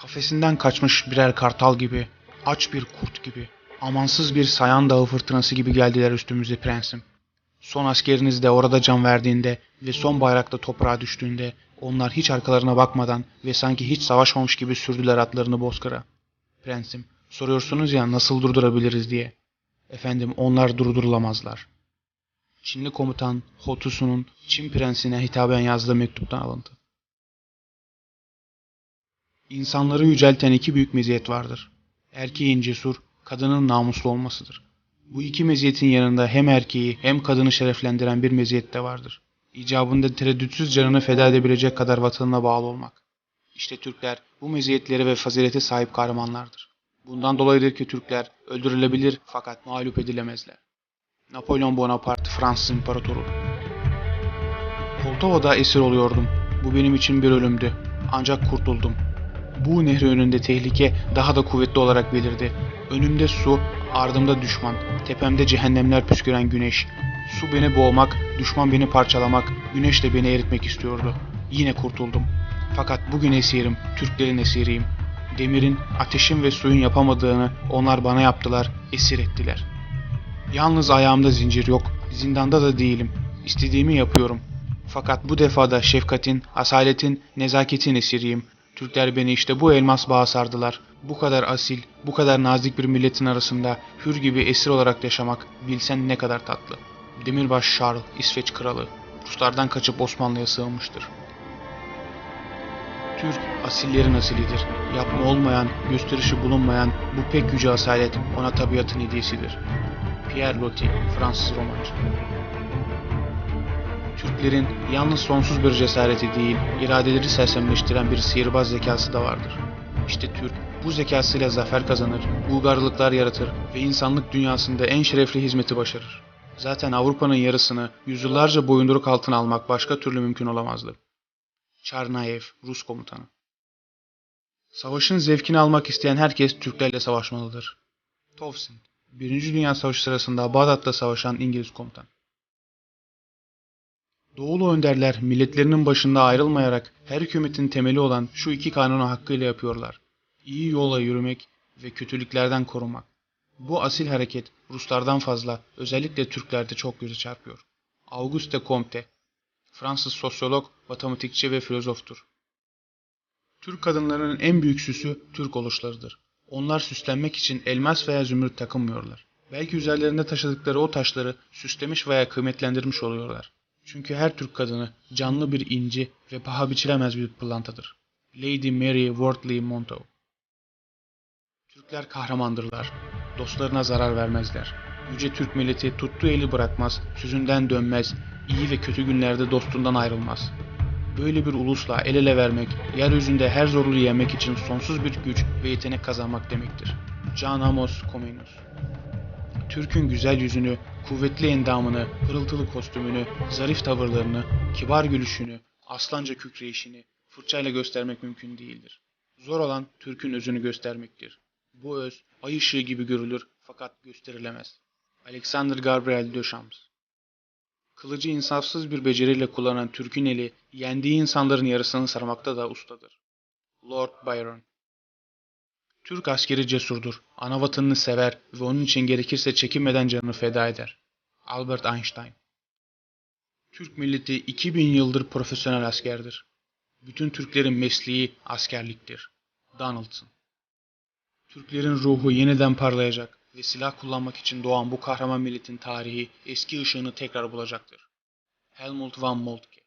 Kafesinden kaçmış birer kartal gibi, aç bir kurt gibi, amansız bir sayan dağı fırtınası gibi geldiler üstümüze prensim. Son askeriniz de orada can verdiğinde ve son bayrakta toprağa düştüğünde onlar hiç arkalarına bakmadan ve sanki hiç savaşmamış gibi sürdüler atlarını bozkıra. Prensim, soruyorsunuz ya nasıl durdurabiliriz diye. Efendim onlar durdurulamazlar. Çinli komutan Hotusu'nun Çin prensine hitaben yazdığı mektuptan alıntı. İnsanları yücelten iki büyük meziyet vardır. Erkeğin cesur, kadının namuslu olmasıdır. Bu iki meziyetin yanında hem erkeği hem kadını şereflendiren bir meziyet de vardır. İcabında tereddütsüz canını feda edebilecek kadar vatanına bağlı olmak. İşte Türkler bu meziyetleri ve fazilete sahip kahramanlardır. Bundan dolayıdır ki Türkler öldürülebilir fakat mağlup edilemezler. Napolyon Bonaparte Fransız İmparatoru Poltova'da esir oluyordum. Bu benim için bir ölümdü. Ancak kurtuldum. Bu nehri önünde tehlike daha da kuvvetli olarak belirdi. Önümde su, ardımda düşman, tepemde cehennemler püsküren güneş. Su beni boğmak, düşman beni parçalamak, güneş de beni eritmek istiyordu. Yine kurtuldum. Fakat bugün esirim, Türklerin esiriyim. Demirin, ateşin ve suyun yapamadığını onlar bana yaptılar, esir ettiler. Yalnız ayağımda zincir yok, zindanda da değilim. İstediğimi yapıyorum. Fakat bu defa da şefkatin, asaletin, nezaketin esiriyim. Türkler beni işte bu elmas bağa sardılar. Bu kadar asil, bu kadar nazik bir milletin arasında hür gibi esir olarak yaşamak bilsen ne kadar tatlı. Demirbaş Charles, İsveç kralı, Ruslardan kaçıp Osmanlı'ya sığınmıştır. Türk asillerin asilidir. Yapma olmayan, gösterişi bulunmayan bu pek yüce asalet ona tabiatın hediyesidir. Pierre Loti, Fransız romancı. Türklerin yalnız sonsuz bir cesareti değil, iradeleri sersemleştiren bir sihirbaz zekası da vardır. İşte Türk bu zekasıyla zafer kazanır, uygarlıklar yaratır ve insanlık dünyasında en şerefli hizmeti başarır. Zaten Avrupa'nın yarısını yüzyıllarca boyunduruk altına almak başka türlü mümkün olamazdı. Çarnayev, Rus komutanı. Savaşın zevkini almak isteyen herkes Türklerle savaşmalıdır. Towson, Birinci Dünya Savaşı sırasında Bağdat'ta savaşan İngiliz komutan. Doğulu önderler milletlerinin başında ayrılmayarak her hükümetin temeli olan şu iki kanunu hakkıyla yapıyorlar. İyi yola yürümek ve kötülüklerden korunmak. Bu asil hareket Ruslardan fazla özellikle Türklerde çok göze çarpıyor. Auguste Comte, Fransız sosyolog, matematikçi ve filozoftur. Türk kadınlarının en büyük süsü Türk oluşlarıdır. Onlar süslenmek için elmas veya zümrüt takınmıyorlar. Belki üzerlerinde taşıdıkları o taşları süslemiş veya kıymetlendirmiş oluyorlar. Çünkü her Türk kadını canlı bir inci ve paha biçilemez bir pırlantadır. Lady Mary Wortley Montagu Türkler kahramandırlar. Dostlarına zarar vermezler. Yüce Türk milleti tuttuğu eli bırakmaz, sözünden dönmez, iyi ve kötü günlerde dostundan ayrılmaz. Böyle bir ulusla el ele vermek, yeryüzünde her zorluğu yenmek için sonsuz bir güç ve yetenek kazanmak demektir. Can Amos Comenius Türk'ün güzel yüzünü, kuvvetli endamını, pırıltılı kostümünü, zarif tavırlarını, kibar gülüşünü, aslanca kükreyişini fırçayla göstermek mümkün değildir. Zor olan Türk'ün özünü göstermektir. Bu öz ay ışığı gibi görülür fakat gösterilemez. Alexander Gabriel Duchamp Kılıcı insafsız bir beceriyle kullanan Türk'ün eli, yendiği insanların yarısını sarmakta da ustadır. Lord Byron Türk askeri cesurdur, ana vatanını sever ve onun için gerekirse çekinmeden canını feda eder. Albert Einstein Türk milleti 2000 yıldır profesyonel askerdir. Bütün Türklerin mesleği askerliktir. Donaldson Türklerin ruhu yeniden parlayacak ve silah kullanmak için doğan bu kahraman milletin tarihi eski ışığını tekrar bulacaktır. Helmut von Moltke